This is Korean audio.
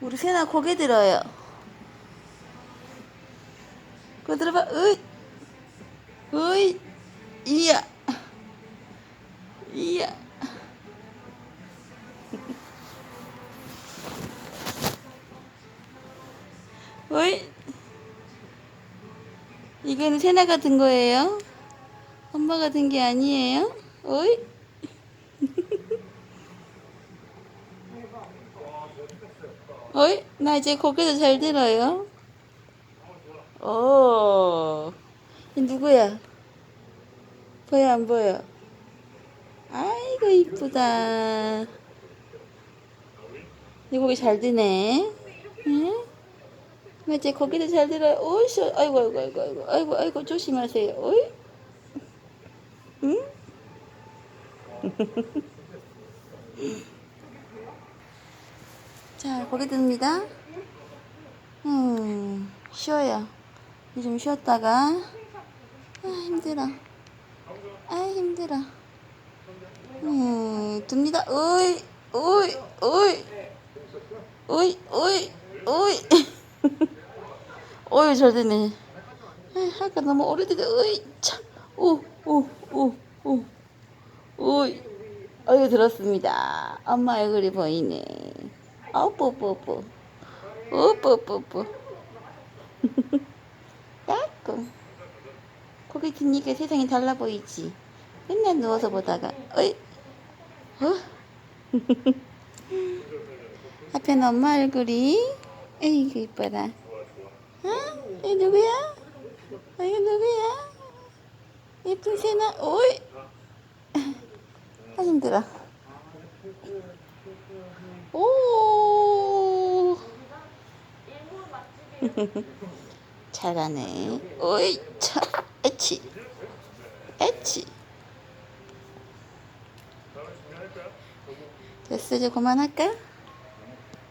우리 세나 고개 들어요. 고개 들어봐. 으이. 으이. 이야. 이야. 어이? 이거는 세나가 든 거예요? 엄마가 든 게 아니에요? 어이? 어이? 나 이제 고개도 잘 들어요. 오. 이 누구야? 보여 안 보여? 아이고 이쁘다. 이 고개 잘 드네. 응? 맞지? 고기도 잘 들어요. 오이씨, 아이고, 아이고, 아이고, 아이고, 아이고, 아이고, 조심하세요. 어이? 응? 자, 고기 듭니다. 음, 쉬어요. 이제 좀 쉬었다가, 아, 힘들어. 아, 힘들어. 음, 듭니다. 오이, 오이, 오이, 오이, 오이, 오이. 어이 잘 되네. 아, 아까 너무 오래되게 어이 참. 오, 오, 오, 오. 오이. 어이 들었습니다. 엄마 얼굴이 보이네. 어, 뽀뽀뽀. 오, 뽀뽀뽀. 까꿍. 고개 드니까 세상이 달라 보이지. 맨날 누워서 보다가, 어이. 어? 앞에는 엄마 얼굴이. 에이구, 이뻐라. 어? 이 누구야? 어, 이거 누구야? 예쁜 새나, 오이! 아, 힘들어. 오! 잘 가네. 오이, 차, 에치. 에치. 됐어, 이제 그만할까?